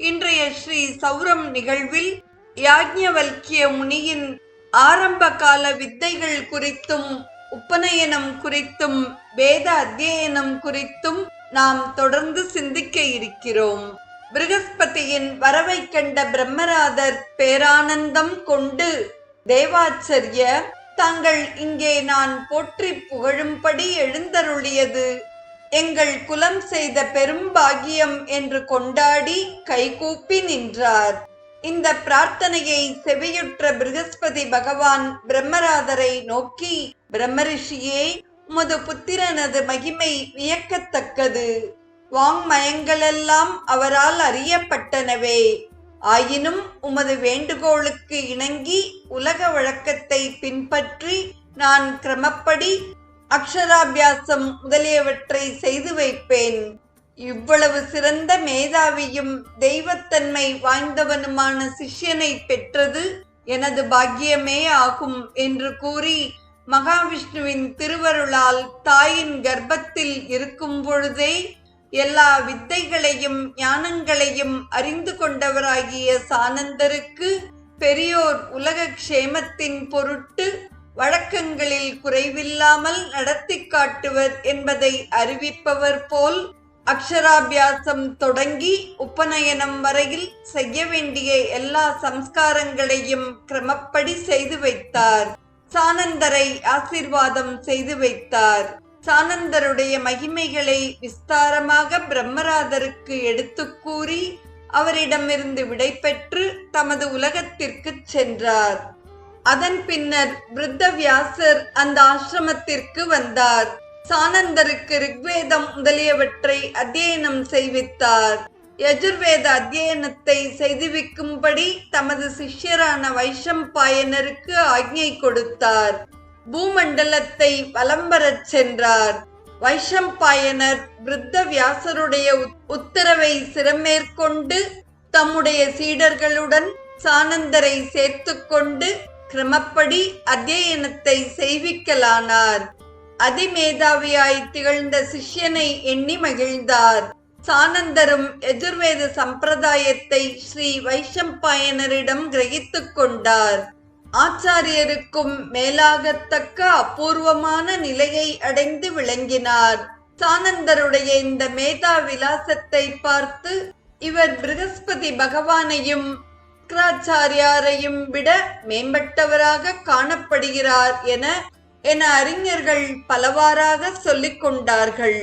இன்றைய ஸ்ரீ சௌரம் நிகழ்வில் யாக்ஞவல்கிய முனியின் ஆரம்ப கால வித்தைகள் குறித்தும் உப்பநயனம் குறித்தும் வேத அத்தியனம் குறித்தும் நாம் தொடர்ந்து சிந்திக்க இருக்கிறோம். பிருகஸ்பதியின் வரவை கண்ட பிரம்மராதர் பேரானந்தம் கொண்டு தேவாச்சரிய தாங்கள் இங்கே நான் போற்றி புகழும்படி எழுந்தருளியது எங்கள் குலம் செய்த பெரும்பாகியம் என்று கொண்டாடி கைகூப்பி நின்றார். இந்த பிரார்த்தனையை செவியுற்ற பிருகஸ்பதி பகவான் பிரம்மராதரை நோக்கி பிரம்மரிஷியே உமது புத்திரனது மகிமை வியக்கத்தக்கது. வாங்மயங்களெல்லாம் அவரால் அறியப்பட்டனவே. ஆயினும் உமது வேண்டுகோளுக்கு இணங்கி உலக வழக்கத்தை பின்பற்றி நான் கிரமப்படி அக்ஷராபியாசம் முதலியவற்றை செய்து வைப்பேன். இவ்வளவு சிறந்த மேதாவியும் தெய்வத்தன்மை வாய்ந்தவனுமான சிஷ்யனை பெற்றது எனது பாக்கியமே ஆகும் என்று கூறி மகாவிஷ்ணுவின் திருவருளால் தாயின் கர்ப்பத்தில் இருக்கும் பொழுதே எல்லா வித்தைகளையும் ஞானங்களையும் அறிந்து கொண்டவராகிய சானந்தருக்கு பெரியோர் உலக க்ஷேமத்தின் பொருட்டு வழக்கங்களில் குறைவில்லாமல் நடத்தி காட்டுவர் என்பதை அறிவிப்பவர் போல் அக்ஷராபியாசம் தொடங்கி உபநயனம் வரையில் செய்ய வேண்டிய எல்லா சம்ஸ்காரங்களையும் கிரமப்படி செய்து வைத்தார். சானந்தரை ஆசீர்வாதம் செய்து வைத்தார். சானந்தருடைய மகிமைகளை விஸ்தாரமாக பிரம்மராதருக்கு எடுத்து கூறி அவரிடமிருந்து விடைபெற்று தமது உலகத்திற்கு சென்றார். அதன் பின்னர் விருத்த வியாசர் அந்த ஆசிரமத்திற்கு வந்தார். சானந்தருக்கு ரிக்வேதம் முதலியவற்றை அத்தியனம் செய்வித்தார். யஜுர்வேத அத்தியனத்தை செய்துவிக்கும்படி தமது சிஷ்யரான வைஷம்பாயனருக்கு ஆக்ஞை கொடுத்தார். பூமண்டலத்தை வலம் வரச் சென்றார். வைஷம்பாயனர் விருத்த வியாசருடைய உத்தரவை சிறமேற்கொண்டு தம்முடைய சீடர்களுடன் சானந்தரை சேர்த்து கொண்டு கிரமப்படி அத்தியனத்தை செய்விக்கலானார். அதிமேதாவியாய் திகழ்ந்த சிஷ்யனை எண்ணி மகிழ்ந்தார். சானந்தரும் எதிர்வேத சம்பிரதாயத்தை ஸ்ரீ வைஷம்பாயனரிடம் கிரகித்து கொண்டார். ஆச்சாரியருக்கும் மேலாகத்தக்க அபூர்வமான நிலையை அடைந்து விளங்கினார். சானந்தருடைய இந்த மேதா விலாசத்தை பார்த்து இவர் பிருகஸ்பதி பகவானையும் சுக்கராச்சாரியாரையும் விட மேம்பட்டவராக காணப்படுகிறார் என என அறிஞர்கள் பலவாறாக சொல்லிக் கொண்டார்கள்.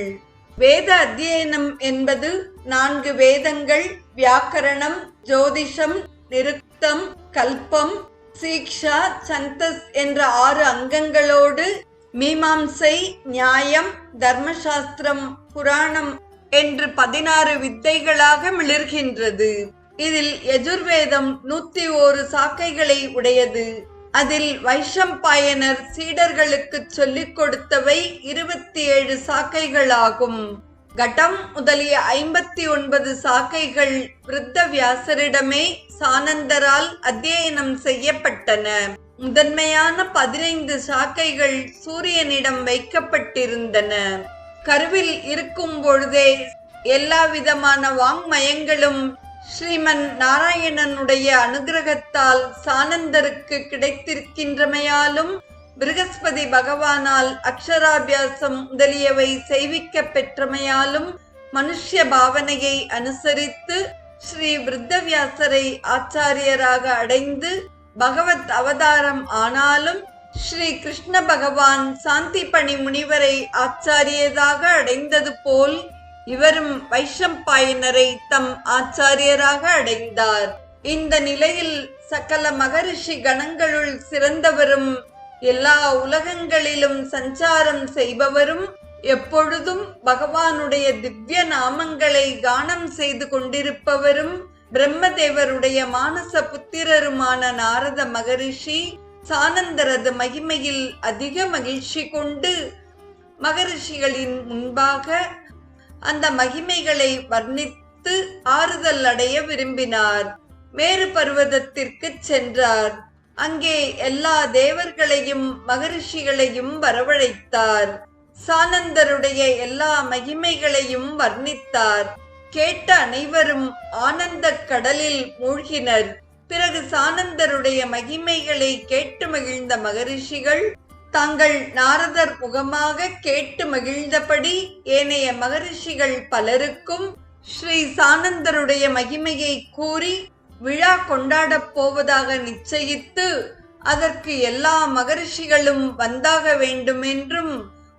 வேத அத்தியனம் என்பது நான்கு வேதங்கள் வியாக்கரணம் ஜோதிஷம் நிருக்தம் கல்பம் சீக்ஷா சந்தஸ் என்ற ஆறு அங்கங்களோடு மீமாம்சை நியாயம் தர்மசாஸ்திரம் புராணம் என்று பதினாறு வித்தைகளாக மிளர்கின்றது. இதில் எஜுர்வேதம் நூத்தி ஓரு சாக்கைகளை உடையது. அதில் வைஷம்பாயனர் சீடர்களுக்கு சொல்லிக் கொடுத்தவை இருபத்தி ஏழு சாக்கைகளாகும். கட்டம் முதலிய ஐம்பத்தி ஒன்பது சாக்கைகள் விருத்த வியாசரிடமே சானந்தரால் அத்தியனம் செய்யப்பட்டன. முதன்மையான பதினைந்து சாக்கைகள் சூரியனிடம் வைக்கப்பட்டிருந்தன. கருவில் இருக்கும் பொழுதே எல்லா விதமான வாங்மயங்களும் ஸ்ரீமன் நாராயணனுடைய அனுகிரகத்தால் சானந்தருக்கு கிடைத்திருக்கின்றமையாலும் பிருகஸ்பதி பகவானால் அக்ஷராபியாசம் முதலியவை செய்விக்க பெற்றமையாலும் மனுஷ்ய பாவனையை அனுசரித்து ஸ்ரீ விருத்தவியாசரை ஆச்சாரியராக அடைந்து பகவத் அவதாரம் ஆனாலும் ஸ்ரீ கிருஷ்ண பகவான் சாந்தி பணி முனிவரை ஆச்சாரியதாக அடைந்தது போல் இவரும் வைஷம்பாயனரை தம் ஆச்சாரியராக அடைந்தார். இந்த நிலையில் சகல மகரிஷி கணங்களுள் சிறந்தவரும் எல்லா உலகங்களிலும் சஞ்சாரம் செய்பவரும் எப்பொழுதும் பகவானுடைய திவ்ய நாமங்களை கானம் செய்து கொண்டிருப்பவரும் பிரம்மதேவருடைய மானச புத்திரருமான நாரத மகரிஷி சானந்தரது மகிமையில் அதிக மகிழ்ச்சி கொண்டு மகரிஷிகளின் முன்பாக அந்த மகிமைகளை வர்ணித்து ஆறுதல் அடைய விரும்பினார். மேறு பர்வதத்திற்கு சென்றார். அங்கே எல்லா தேவர்களையும் மகரிஷிகளையும் வரவழைத்தார். சானந்தருடைய எல்லா மகிமைகளையும் வர்ணித்தார். கேட்ட அனைவரும் ஆனந்த கடலில் மூழ்கினர். பிறகு சானந்தருடைய மகிமைகளை கேட்டு மகிழ்ந்த மகரிஷிகள் தாங்கள் நாரதர் முகமாக கேட்டு மகிழ்ந்தபடி ஏனைய மகரிஷிகள் பலருக்கும் ஸ்ரீ சானந்தருடைய மகிமையை கூறி விழா கொண்டாடப் போவதாக நிச்சயித்து அதற்கு எல்லா மகரிஷிகளும் வந்தாக வேண்டுமென்றும்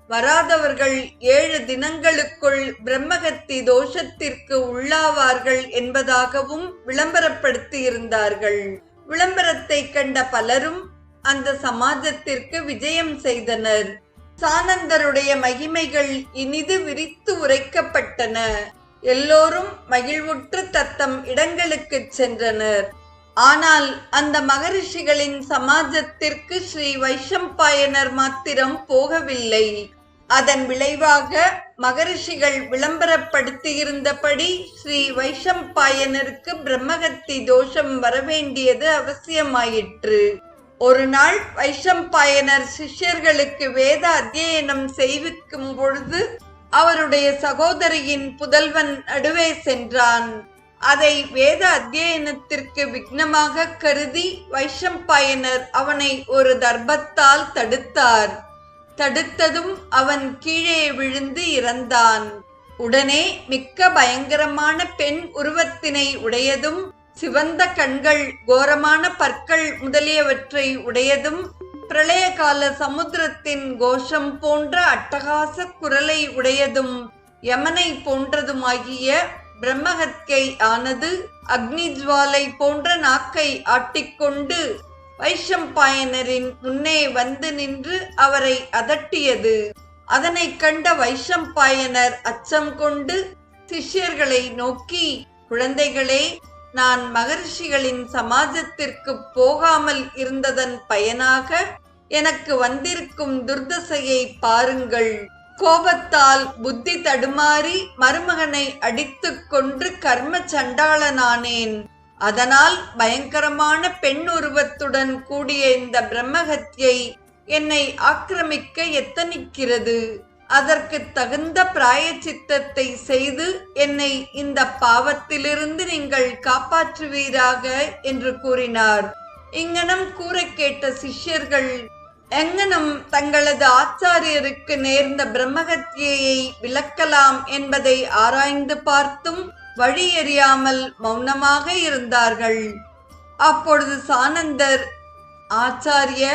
வராதவர்கள் ஏழு தினங்களுக்குள் பிரம்மகத்தி தோஷத்திற்கு உள்ளாவார்கள் என்பதாகவும் விளம்பரப்படுத்தியிருந்தார்கள். விளம்பரத்தை கண்ட பலரும் அந்த சமாஜத்திற்கு விஜயம் செய்தனர். சானந்தருடைய மகிமைகள் இனிது விரித்து உரைக்கப்பட்டன. எல்லோரும் மகிழ்வுற்று தத்தம் இடங்களுக்கு சென்றனர். ஆனால் அந்த மகரிஷிகளின் சமாஜத்திற்கு ஸ்ரீ வைஷம்பாயனர் மாத்திரம் போகவில்லை. அதன் விளைவாக மகரிஷிகள் விளம்பரப்படுத்தியிருந்தபடி ஸ்ரீ வைஷம்பாயனருக்கு பிரம்மகத்தி தோஷம் வரவேண்டியது அவசியமாயிற்று. ஒரு நாள் வைஷம்பாயனர் சிஷ்யர்களுக்கு வேத அத்தியனம் செய்விக்கும் பொழுது அவருடைய சகோதரியின் புதல்வன் நடுவே சென்றான். அதை வேத அத்தியனத்திற்கு விக்னமாக கருதி வைஷம்பாயனர் அவனை ஒரு தர்பத்தால் தடுத்தார். தடுத்ததும் அவன் கீழே விழுந்து இறந்தான். உடனே மிக்க பயங்கரமான பெண் உருவத்தினை உடையதும் சிவந்த கண்கள் கோரமான பற்கள் முதலியவற்றை உடையதும் பிரளய கால சமுத்திரத்தின் கோஷம் போன்ற அட்டகாச குரலை உடையதும் யமனை போன்றதுமாகிய பிரம்மஹத்கை ஆனது அக்னி ஜுவாலை போன்ற நாக்கை ஆட்டிக்கொண்டு வைஷம்பாயனரின் முன்னே வந்து நின்று அவரை அதட்டியது. அதனை கண்ட வைஷம்பாயனர் அச்சம் கொண்டு சிஷ்யர்களை நோக்கி குழந்தைகளே நான் மகர்ஷிகளின் சமாஜத்திற்கு போகாமல் இருந்ததன் பயனாக எனக்கு வந்திருக்கும் துர்தசையை பாருங்கள். கோபத்தால் புத்தி தடுமாறி மருமகனை அடித்து கொன்று கர்ம சண்டாளனானேன். அதனால் பயங்கரமான பெண் உருவத்துடன் கூடிய இந்த பிரம்மஹத்யை என்னை ஆக்கிரமிக்க எத்தனிக்கிறது? அதற்கு தகுந்த பிராயச்சித்தத்தை செய்து என்னை இந்த பாவத்திலிருந்து நீங்கள் காப்பாற்றுவீராக என்று கூறினார். இங்கனம் கூற கேட்ட சிஷ்யர்கள் எங்கனம் தங்களது ஆச்சாரியருக்கு நேர்ந்த பிரம்மகத்தியை விளக்கலாம் என்பதை ஆராய்ந்து பார்த்தும் வழி எறியாமல் மௌனமாக இருந்தார்கள். அப்பொழுது சானந்தர் ஆச்சாரிய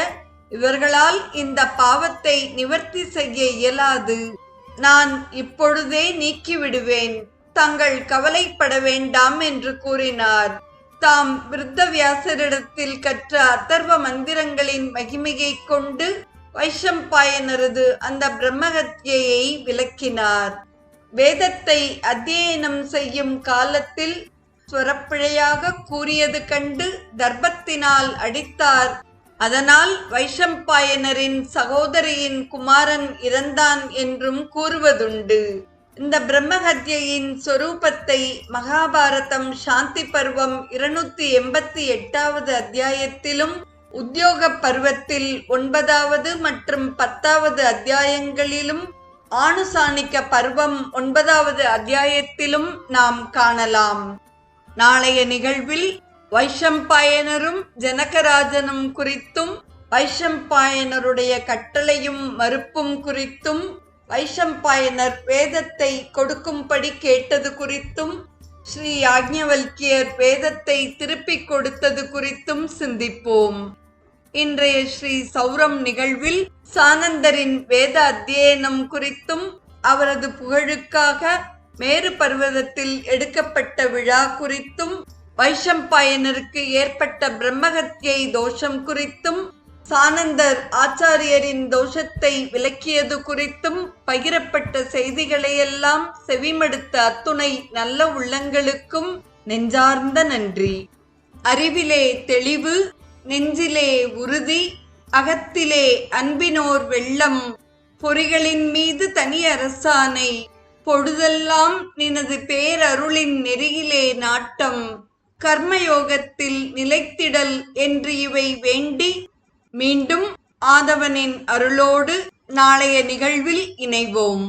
இவர்களால் இந்த பாவத்தை நிவர்த்தி செய்ய இயலாது. நான் இப்பொழுதே நீக்கிவிடுவேன். தங்கள் கவலைப்பட வேண்டாம் என்று கூறினார். தாம் விருத்த வியாசரிடத்தில் கற்ற அத்தர்வ மந்திரங்களின் மகிமையை கொண்டு வைஷம்பாயனரது அந்த பிரம்மகத்தியை விளக்கினார். வேதத்தை அத்தியனம் செய்யும் காலத்தில் ஸ்வரப்பிழையாக கூறியது கண்டு தர்பத்தினால் அடித்தார். அதனால் வைஷம்பாயனரின் சகோதரியின் குமாரன் இறந்தான் என்றும் கூறுவதுண்டு. இந்த பிரம்மஹத்யின் சொரூபத்தை மகாபாரதம் சாந்தி பருவம் இருநூத்தி எண்பத்தி எட்டாவது அத்தியாயத்திலும் உத்தியோக பருவத்தில் ஒன்பதாவது மற்றும் பத்தாவது அத்தியாயங்களிலும் ஆணுசாணிக்க பருவம் ஒன்பதாவது அத்தியாயத்திலும் நாம் காணலாம். நாளைய நிகழ்வில் வைஷம்பாயனரும் ஜனகராஜனும் குறித்தும் வைஷம்பாயனருடைய கட்டளையும் மறுப்பும் குறித்தும் வைஷம்பாயனர் வேதத்தை கொடுக்கும்படி கேட்டது குறித்தும் ஸ்ரீ யாக்ஞவல்கியர் வேதத்தை திருப்பிக் கொடுத்தது குறித்தும் சிந்திப்போம். இன்றைய ஸ்ரீ சௌரம் நிகழ்வில் சானந்தரின் வேத அத்தியனம் குறித்தும் அவரது புகழுக்காக மேரு பர்வதத்தில் எடுக்கப்பட்ட விழா குறித்தும் வைஷம்பாயனருக்கு ஏற்பட்ட பிரம்மகத்தியை தோஷம் குறித்தும் சானந்தர் ஆச்சாரியரின் தோஷத்தை விளக்கியது குறித்தும் பகிரப்பட்ட செய்திகளையெல்லாம் செவிமடுத்த அத்துணை நல்ல உள்ளங்களுக்கும் நெஞ்சார்ந்த நன்றி. அறிவிலே தெளிவு நெஞ்சிலே உறுதி அகத்திலே அன்பினோர் வெள்ளம் பொறிகளின் மீது தனி அரசானை பொழுதெல்லாம் நினது பேரருளின் நெறியிலே நாட்டம். கர்மயோகத்தில் நிலைத்திடல் என்று இவை வேண்டி மீண்டும் ஆதவனின் அருளோடு நாளைய நிகழ்வில் இணைவோம்.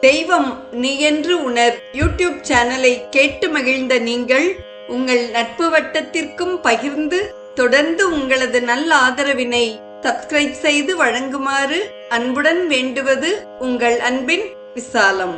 தெய்வம் நீ என்று உணர் யூடியூப் சேனலை கேட்டு மகிழ்ந்த நீங்கள் உங்கள் நட்பு வட்டத்திற்கும் பகிர்ந்து தொடர்ந்து உங்களது நல்ல ஆதரவினை சப்ஸ்கிரைப் செய்து வழங்குமாறு அன்புடன் வேண்டுவது உங்கள் அன்பின் விசாலம்.